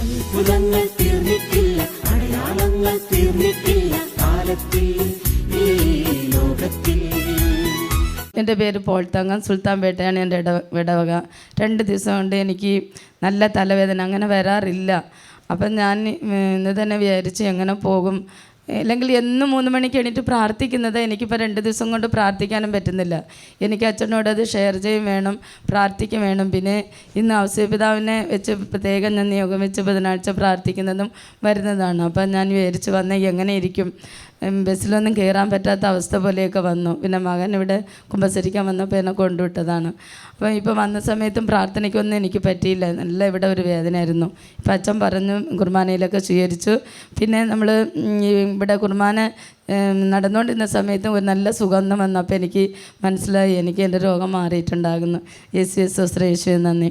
അത്ഭുതങ്ങൾ തീർന്നിട്ടില്ല അടയാളങ്ങൾ തീർന്നിട്ടില്ല കാലത്തിൽ എന്റെ പേര് പോൾ തങ്കം സുൽത്താൻ പേട്ടയാണ് എന്റെ ഇട വിടവക. രണ്ട് ദിവസം കൊണ്ട് എനിക്ക് നല്ല തലവേദന അങ്ങനെ വരാറില്ല. അപ്പം ഞാൻ ഇന്ന് തന്നെ വിചാരിച്ച് എങ്ങനെ പോകും അല്ലെങ്കിൽ എന്നും മൂന്ന് മണിക്ക് എണീറ്റ് പ്രാർത്ഥിക്കുന്നത് എനിക്കിപ്പോൾ രണ്ട് ദിവസം കൊണ്ട് പ്രാർത്ഥിക്കാനും പറ്റുന്നില്ല. എനിക്ക് അച്ഛനോട് അത് ഷെയർ ചെയ്യും വേണം പ്രാർത്ഥിക്കും വേണം. പിന്നെ ഇന്ന് ഔസ്യപിതാവിനെ വെച്ച് പ്രത്യേകം ഞാൻ നിയോഗം വെച്ച് ബുധനാഴ്ച പ്രാർത്ഥിക്കുന്നതും വരുന്നതാണ്. അപ്പം ഞാൻ വിചാരിച്ച് വന്ന എങ്ങനെ ഇരിക്കും? ബസ്സിലൊന്നും കയറാൻ പറ്റാത്ത അവസ്ഥ പോലെയൊക്കെ വന്നു. പിന്നെ മകൻ ഇവിടെ കുമ്പസരിക്കാൻ വന്നപ്പോൾ എന്നെ കൊണ്ടുവിട്ടതാണ്. അപ്പോൾ ഇപ്പോൾ വന്ന സമയത്തും പ്രാർത്ഥനയ്ക്കൊന്നും എനിക്ക് പറ്റിയില്ല. നല്ല ഇവിടെ ഒരു വേദനയായിരുന്നു. ഇപ്പം അച്ഛൻ പറഞ്ഞു കുർബാനയിലൊക്കെ സ്വീകരിച്ചു. പിന്നെ നമ്മൾ ഇവിടെ കുർബാന നടന്നുകൊണ്ടിരുന്ന സമയത്ത് ഒരു നല്ല സുഗന്ധം വന്നപ്പോൾ എനിക്ക് മനസ്സിലായി എനിക്ക് എന്റെ രോഗം മാറിയിട്ടുണ്ടാകുന്നു യേശു യേശു ശ്രേശു നന്ദി.